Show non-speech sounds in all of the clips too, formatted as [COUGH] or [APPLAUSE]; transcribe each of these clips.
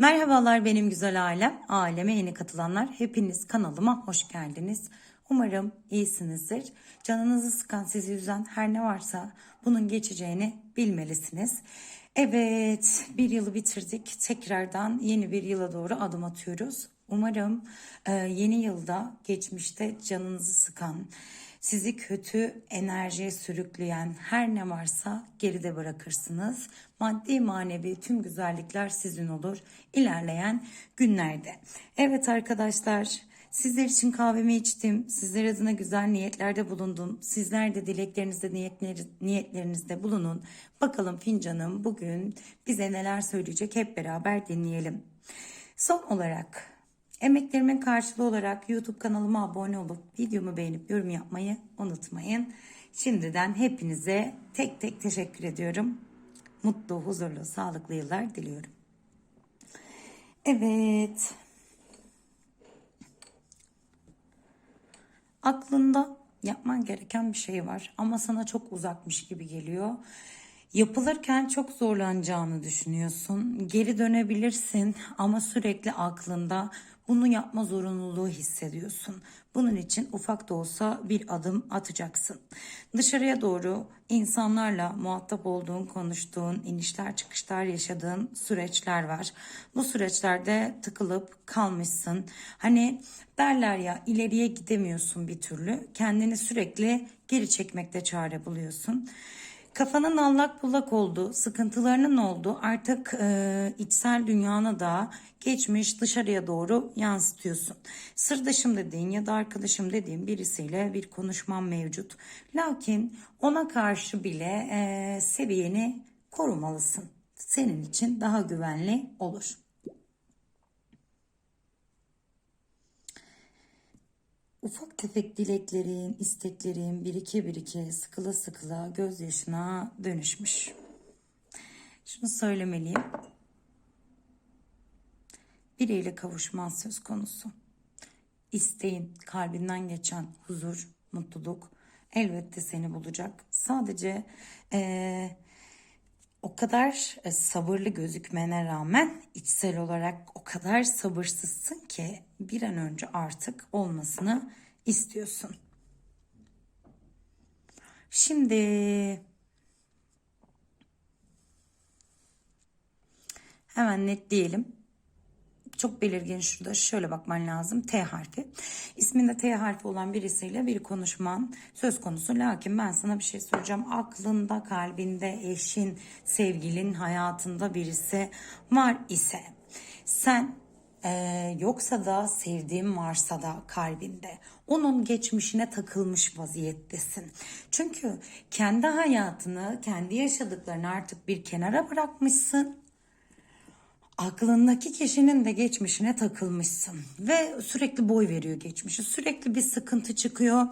Merhabalar benim güzel ailem. Aileme yeni katılanlar hepiniz kanalıma hoş geldiniz. Umarım iyisinizdir. Canınızı sıkan, sizi üzen her ne varsa bunun geçeceğini bilmelisiniz. Evet, bir yılı bitirdik. Tekrardan yeni bir yıla doğru adım atıyoruz. Umarım e, yeni yılda geçmişte canınızı sıkan, sizi kötü enerjiye sürükleyen her ne varsa geride bırakırsınız. Maddi manevi tüm güzellikler sizin olur ilerleyen günlerde. Evet arkadaşlar sizler için kahvemi içtim. Sizler adına güzel niyetlerde bulundum. Sizler de dileklerinizde niyetleri, niyetlerinizde bulunun. Bakalım fincanım bugün bize neler söyleyecek hep beraber dinleyelim. Son olarak Emeklerimin karşılığı olarak YouTube kanalıma abone olup videomu beğenip yorum yapmayı unutmayın. Şimdiden hepinize tek tek teşekkür ediyorum. Mutlu, huzurlu, sağlıklı yıllar diliyorum. Evet. Aklında yapman gereken bir şey var ama sana çok uzakmış gibi geliyor. Yapılırken çok zorlanacağını düşünüyorsun. Geri dönebilirsin ama sürekli aklında bunu yapma zorunluluğu hissediyorsun. Bunun için ufak da olsa bir adım atacaksın. Dışarıya doğru insanlarla muhatap olduğun, konuştuğun, inişler çıkışlar yaşadığın süreçler var. Bu süreçlerde tıkılıp kalmışsın. Hani derler ya ileriye gidemiyorsun bir türlü. Kendini sürekli geri çekmekte çare buluyorsun. Kafanın allak bullak oldu, sıkıntılarının oldu. Artık e, içsel dünyana da geçmiş dışarıya doğru yansıtıyorsun. Sırdaşım dediğin ya da arkadaşım dediğin birisiyle bir konuşmam mevcut. Lakin ona karşı bile e, seviyeni korumalısın. Senin için daha güvenli olur. Ufak tefek dileklerin, isteklerin birike birike sıkıla sıkıla gözyaşına dönüşmüş. Şunu söylemeliyim. Biriyle kavuşman söz konusu. İsteğin, kalbinden geçen huzur, mutluluk elbette seni bulacak. Sadece eee o kadar e, sabırlı gözükmene rağmen içsel olarak o kadar sabırsızsın ki bir an önce artık olmasını istiyorsun. Şimdi hemen netleyelim çok belirgin şurada şöyle bakman lazım T harfi. İsminde T harfi olan birisiyle bir konuşman söz konusu. Lakin ben sana bir şey soracağım. Aklında, kalbinde, eşin, sevgilin, hayatında birisi var ise sen ee, yoksa da sevdiğim varsa da kalbinde onun geçmişine takılmış vaziyettesin. Çünkü kendi hayatını, kendi yaşadıklarını artık bir kenara bırakmışsın aklındaki kişinin de geçmişine takılmışsın ve sürekli boy veriyor geçmişi. Sürekli bir sıkıntı çıkıyor.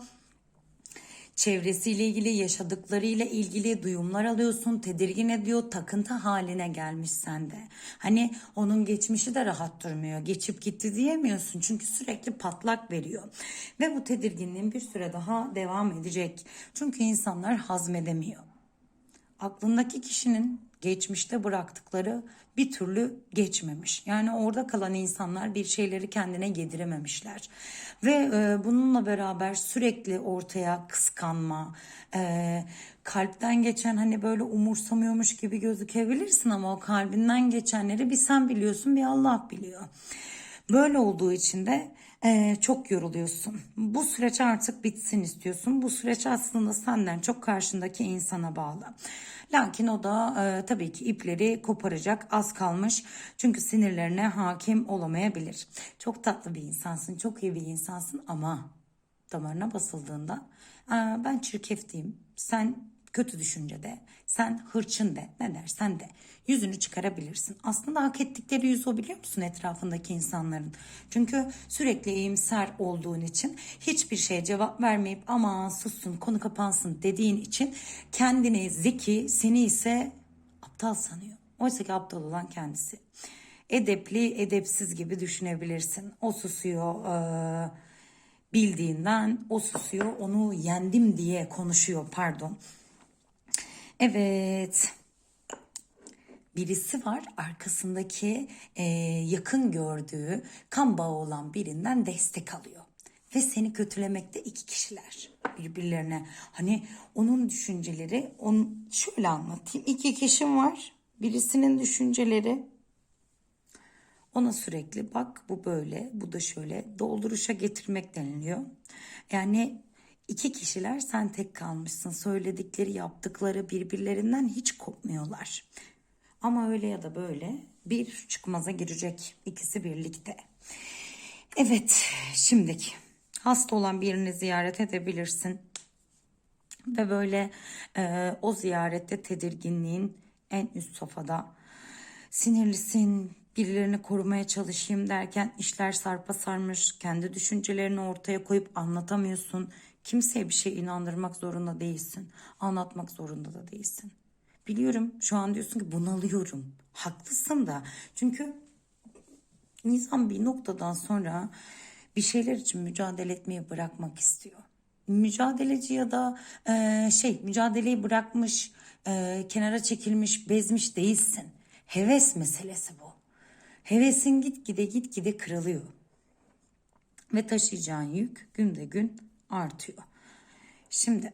Çevresiyle ilgili, yaşadıklarıyla ilgili duyumlar alıyorsun, tedirgin ediyor, takıntı haline gelmiş sende. Hani onun geçmişi de rahat durmuyor, geçip gitti diyemiyorsun çünkü sürekli patlak veriyor. Ve bu tedirginliğin bir süre daha devam edecek. Çünkü insanlar hazmedemiyor. Aklındaki kişinin geçmişte bıraktıkları bir türlü geçmemiş. Yani orada kalan insanlar bir şeyleri kendine yedirememişler. Ve e, bununla beraber sürekli ortaya kıskanma, e, kalpten geçen hani böyle umursamıyormuş gibi gözükebilirsin ama o kalbinden geçenleri bir sen biliyorsun bir Allah biliyor. Böyle olduğu için de e, çok yoruluyorsun. Bu süreç artık bitsin istiyorsun. Bu süreç aslında senden çok karşındaki insana bağlı. Lakin o da e, tabii ki ipleri koparacak az kalmış. Çünkü sinirlerine hakim olamayabilir. Çok tatlı bir insansın, çok iyi bir insansın ama damarına basıldığında ben çirkef Sen kötü düşüncede, sen hırçın de, ne dersen de yüzünü çıkarabilirsin. Aslında hak ettikleri yüz o biliyor musun etrafındaki insanların? Çünkü sürekli iyimser olduğun için hiçbir şeye cevap vermeyip ama sussun konu kapansın dediğin için kendini zeki, seni ise aptal sanıyor. Oysa ki aptal olan kendisi. Edepli, edepsiz gibi düşünebilirsin. O susuyor, ee, bildiğinden o susuyor onu yendim diye konuşuyor pardon Evet. birisi var arkasındaki e, yakın gördüğü kan bağı olan birinden destek alıyor. Ve seni kötülemekte iki kişiler birbirlerine. Hani onun düşünceleri, on, şöyle anlatayım. İki kişim var. Birisinin düşünceleri ona sürekli bak bu böyle, bu da şöyle dolduruşa getirmek deniliyor. Yani iki kişiler sen tek kalmışsın. Söyledikleri, yaptıkları birbirlerinden hiç kopmuyorlar. Ama öyle ya da böyle bir çıkmaza girecek ikisi birlikte. Evet, şimdiki hasta olan birini ziyaret edebilirsin. Ve böyle e, o ziyarette tedirginliğin en üst safhada sinirlisin, birilerini korumaya çalışayım derken işler sarpa sarmış, kendi düşüncelerini ortaya koyup anlatamıyorsun. Kimseye bir şey inandırmak zorunda değilsin. Anlatmak zorunda da değilsin. Biliyorum şu an diyorsun ki bunalıyorum. Haklısın da. Çünkü insan bir noktadan sonra bir şeyler için mücadele etmeyi bırakmak istiyor. Mücadeleci ya da e, şey mücadeleyi bırakmış, e, kenara çekilmiş, bezmiş değilsin. Heves meselesi bu. Hevesin gitgide gitgide kırılıyor. Ve taşıyacağın yük günde gün artıyor. Şimdi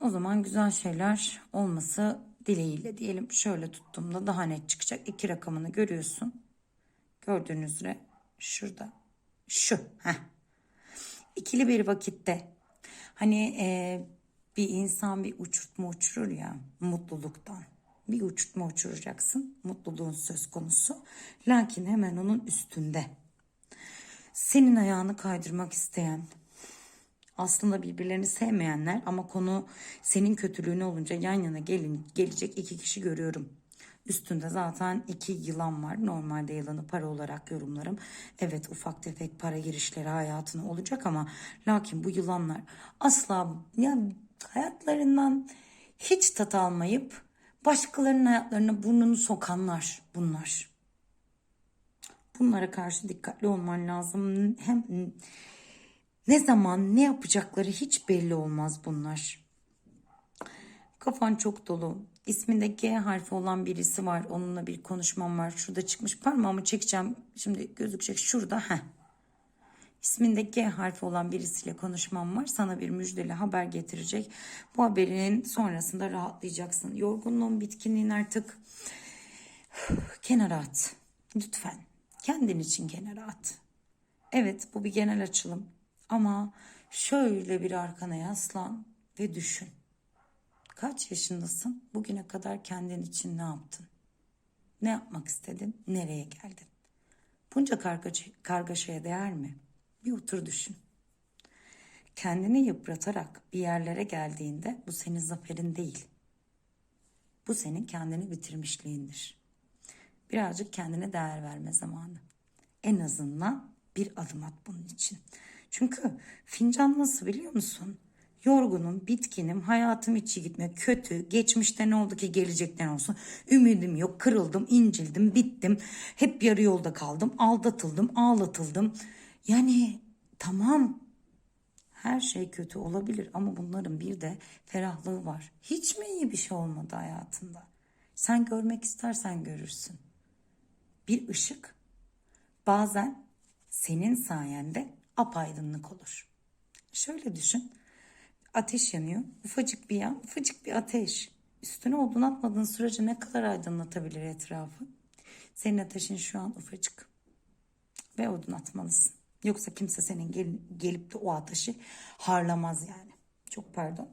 o zaman güzel şeyler olması dileğiyle diyelim şöyle tuttuğumda daha net çıkacak. İki rakamını görüyorsun. Gördüğünüz üzere şurada şu. Heh. İkili bir vakitte hani e, bir insan bir uçurtma uçurur ya mutluluktan. Bir uçurtma uçuracaksın. Mutluluğun söz konusu. Lakin hemen onun üstünde. Senin ayağını kaydırmak isteyen, aslında birbirlerini sevmeyenler ama konu senin kötülüğüne olunca yan yana gelin, gelecek iki kişi görüyorum. Üstünde zaten iki yılan var. Normalde yılanı para olarak yorumlarım. Evet ufak tefek para girişleri hayatına olacak ama lakin bu yılanlar asla ya hayatlarından hiç tat almayıp başkalarının hayatlarına burnunu sokanlar bunlar. Bunlara karşı dikkatli olman lazım. Hem ne zaman ne yapacakları hiç belli olmaz bunlar. Kafan çok dolu. İsminde G harfi olan birisi var. Onunla bir konuşmam var. Şurada çıkmış parmağımı çekeceğim. Şimdi gözükecek şurada. Heh. İsminde G harfi olan birisiyle konuşmam var. Sana bir müjdeli haber getirecek. Bu haberin sonrasında rahatlayacaksın. Yorgunluğun, bitkinliğin artık [SIGHS] kenara at. Lütfen. Kendin için kenara at. Evet bu bir genel açılım. Ama şöyle bir arkana yaslan ve düşün. Kaç yaşındasın? Bugüne kadar kendin için ne yaptın? Ne yapmak istedin? Nereye geldin? Bunca kargaşa, kargaşaya değer mi? Bir otur düşün. Kendini yıpratarak bir yerlere geldiğinde bu senin zaferin değil. Bu senin kendini bitirmişliğindir. Birazcık kendine değer verme zamanı. En azından bir adım at bunun için. Çünkü fincan nasıl biliyor musun? Yorgunum, bitkinim, hayatım içi gitmiyor, kötü, geçmişte ne oldu ki gelecekten olsun. Ümidim yok, kırıldım, incildim, bittim. Hep yarı yolda kaldım, aldatıldım, ağlatıldım. Yani tamam her şey kötü olabilir ama bunların bir de ferahlığı var. Hiç mi iyi bir şey olmadı hayatında? Sen görmek istersen görürsün. Bir ışık bazen senin sayende apaydınlık olur. Şöyle düşün. Ateş yanıyor. Ufacık bir yan, ufacık bir ateş. Üstüne odun atmadığın sürece ne kadar aydınlatabilir etrafı? Senin ateşin şu an ufacık. Ve odun atmalısın. Yoksa kimse senin gel, gelip de o ateşi harlamaz yani. Çok pardon.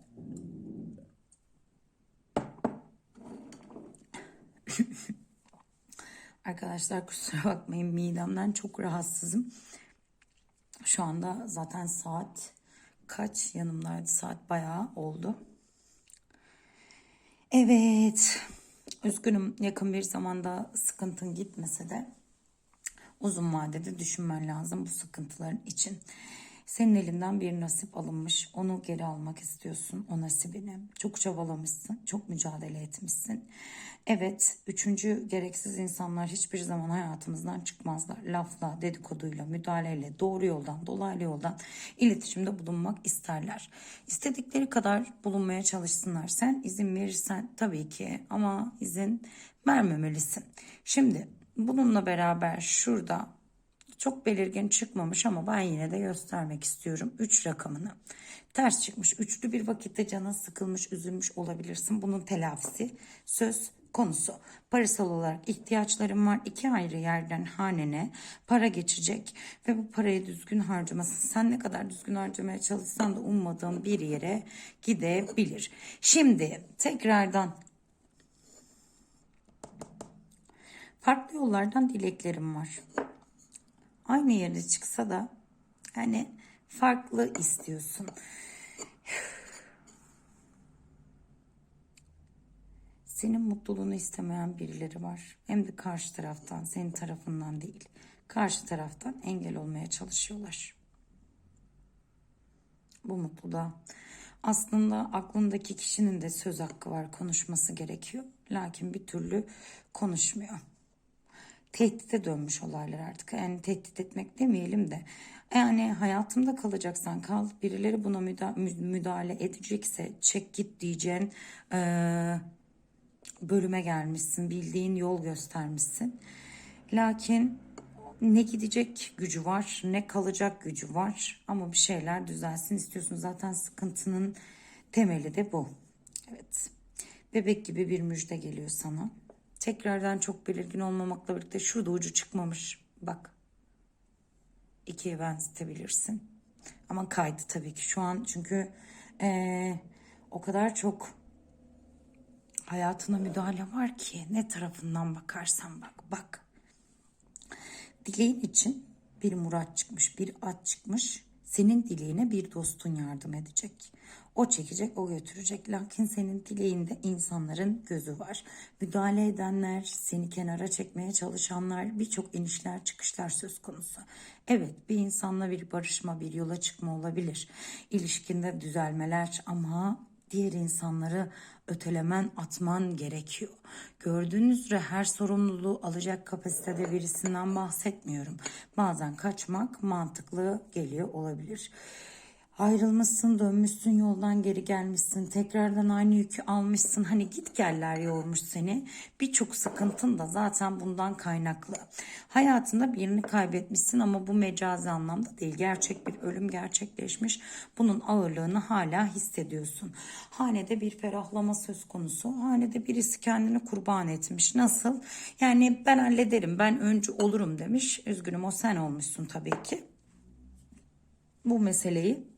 [LAUGHS] Arkadaşlar kusura bakmayın midemden çok rahatsızım. Şu anda zaten saat kaç yanımdaydı saat bayağı oldu. Evet üzgünüm yakın bir zamanda sıkıntın gitmese de uzun vadede düşünmen lazım bu sıkıntıların için. Senin elinden bir nasip alınmış. Onu geri almak istiyorsun o nasibini. Çok çabalamışsın. Çok mücadele etmişsin. Evet, üçüncü gereksiz insanlar hiçbir zaman hayatımızdan çıkmazlar. Lafla, dedikoduyla, müdahaleyle, doğru yoldan, dolaylı yoldan iletişimde bulunmak isterler. İstedikleri kadar bulunmaya çalışsınlar. Sen izin verirsen tabii ki ama izin vermemelisin. Şimdi bununla beraber şurada çok belirgin çıkmamış ama ben yine de göstermek istiyorum 3 rakamını. Ters çıkmış. Üçlü bir vakitte canın sıkılmış, üzülmüş olabilirsin. Bunun telafisi söz konusu. Parasal olarak ihtiyaçların var. İki ayrı yerden hanene para geçecek ve bu parayı düzgün harcamasın. Sen ne kadar düzgün harcamaya çalışsan da ummadığın bir yere gidebilir. Şimdi tekrardan farklı yollardan dileklerim var. Aynı yerde çıksa da hani farklı istiyorsun. Senin mutluluğunu istemeyen birileri var. Hem de karşı taraftan, senin tarafından değil. Karşı taraftan engel olmaya çalışıyorlar. Bu mutluluğa. Aslında aklındaki kişinin de söz hakkı var, konuşması gerekiyor. Lakin bir türlü konuşmuyor tehdide dönmüş olaylar artık. Yani tehdit etmek demeyelim de. Yani hayatımda kalacaksan kal. Birileri buna müda- müdahale edecekse çek git diyeceğin eee, bölüme gelmişsin. Bildiğin yol göstermişsin. Lakin ne gidecek gücü var ne kalacak gücü var ama bir şeyler düzelsin istiyorsun. Zaten sıkıntının temeli de bu. Evet. Bebek gibi bir müjde geliyor sana. Tekrardan çok belirgin olmamakla birlikte şurada ucu çıkmamış. Bak. İkiye benzetebilirsin. Ama kaydı tabii ki şu an çünkü eee, o kadar çok hayatına müdahale var ki ne tarafından bakarsan bak bak. Dileğin için bir murat çıkmış, bir at çıkmış. Senin dileğine bir dostun yardım edecek. O çekecek, o götürecek. Lakin senin dileğinde insanların gözü var. Müdahale edenler, seni kenara çekmeye çalışanlar, birçok inişler çıkışlar söz konusu. Evet, bir insanla bir barışma, bir yola çıkma olabilir. İlişkinde düzelmeler ama diğer insanları ötelemen, atman gerekiyor. Gördüğünüz üzere her sorumluluğu alacak kapasitede birisinden bahsetmiyorum. Bazen kaçmak mantıklı geliyor olabilir. Ayrılmışsın, dönmüşsün, yoldan geri gelmişsin, tekrardan aynı yükü almışsın. Hani git geller yormuş seni. Birçok sıkıntın da zaten bundan kaynaklı. Hayatında birini kaybetmişsin ama bu mecazi anlamda değil. Gerçek bir ölüm gerçekleşmiş. Bunun ağırlığını hala hissediyorsun. Hanede bir ferahlama söz konusu. Hanede birisi kendini kurban etmiş. Nasıl? Yani ben hallederim, ben öncü olurum demiş. Üzgünüm o sen olmuşsun tabii ki. Bu meseleyi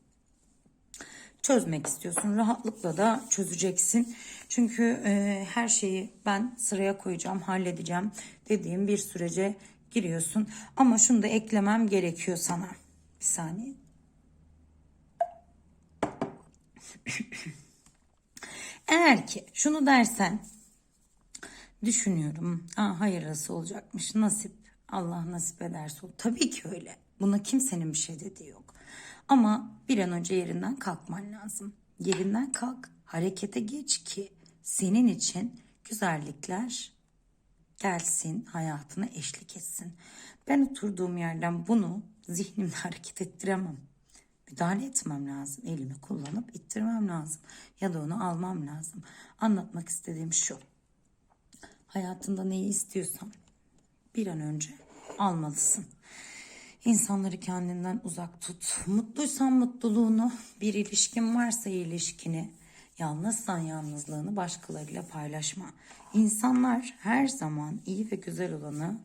çözmek istiyorsun. Rahatlıkla da çözeceksin. Çünkü e, her şeyi ben sıraya koyacağım, halledeceğim dediğim bir sürece giriyorsun. Ama şunu da eklemem gerekiyor sana. Bir saniye. [COUGHS] Eğer ki şunu dersen düşünüyorum. Aa, hayırlısı olacakmış. Nasip. Allah nasip ederse. Tabii ki öyle. Buna kimsenin bir şey dediği yok. Ama bir an önce yerinden kalkman lazım. Yerinden kalk, harekete geç ki senin için güzellikler gelsin, hayatına eşlik etsin. Ben oturduğum yerden bunu zihnimle [LAUGHS] hareket ettiremem. Müdahale etmem lazım. Elimi kullanıp ittirmem lazım. Ya da onu almam lazım. Anlatmak istediğim şu. Hayatında neyi istiyorsan bir an önce almalısın. İnsanları kendinden uzak tut. Mutluysan mutluluğunu, bir ilişkin varsa ilişkini, yalnızsan yalnızlığını başkalarıyla paylaşma. İnsanlar her zaman iyi ve güzel olanı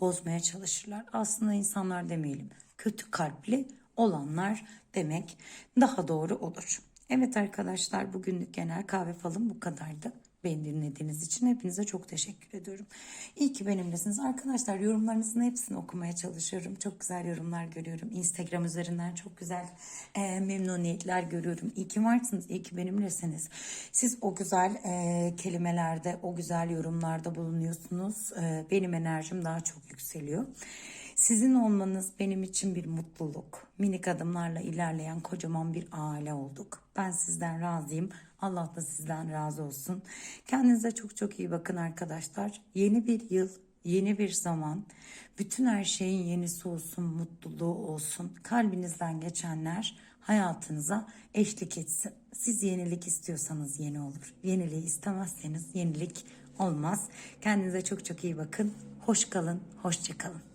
bozmaya çalışırlar. Aslında insanlar demeyelim, kötü kalpli olanlar demek daha doğru olur. Evet arkadaşlar bugünlük genel kahve falım bu kadardı. Beni dinlediğiniz için hepinize çok teşekkür ediyorum. İyi ki benimlesiniz. Arkadaşlar yorumlarınızın hepsini okumaya çalışıyorum. Çok güzel yorumlar görüyorum. Instagram üzerinden çok güzel e, memnuniyetler görüyorum. İyi ki varsınız. İyi ki benimlesiniz. Siz o güzel e, kelimelerde, o güzel yorumlarda bulunuyorsunuz. E, benim enerjim daha çok yükseliyor. Sizin olmanız benim için bir mutluluk. Minik adımlarla ilerleyen kocaman bir aile olduk. Ben sizden razıyım. Allah da sizden razı olsun. Kendinize çok çok iyi bakın arkadaşlar. Yeni bir yıl, yeni bir zaman. Bütün her şeyin yenisi olsun, mutluluğu olsun. Kalbinizden geçenler hayatınıza eşlik etsin. Siz yenilik istiyorsanız yeni olur. Yeniliği istemezseniz yenilik olmaz. Kendinize çok çok iyi bakın. Hoş kalın, hoşça kalın.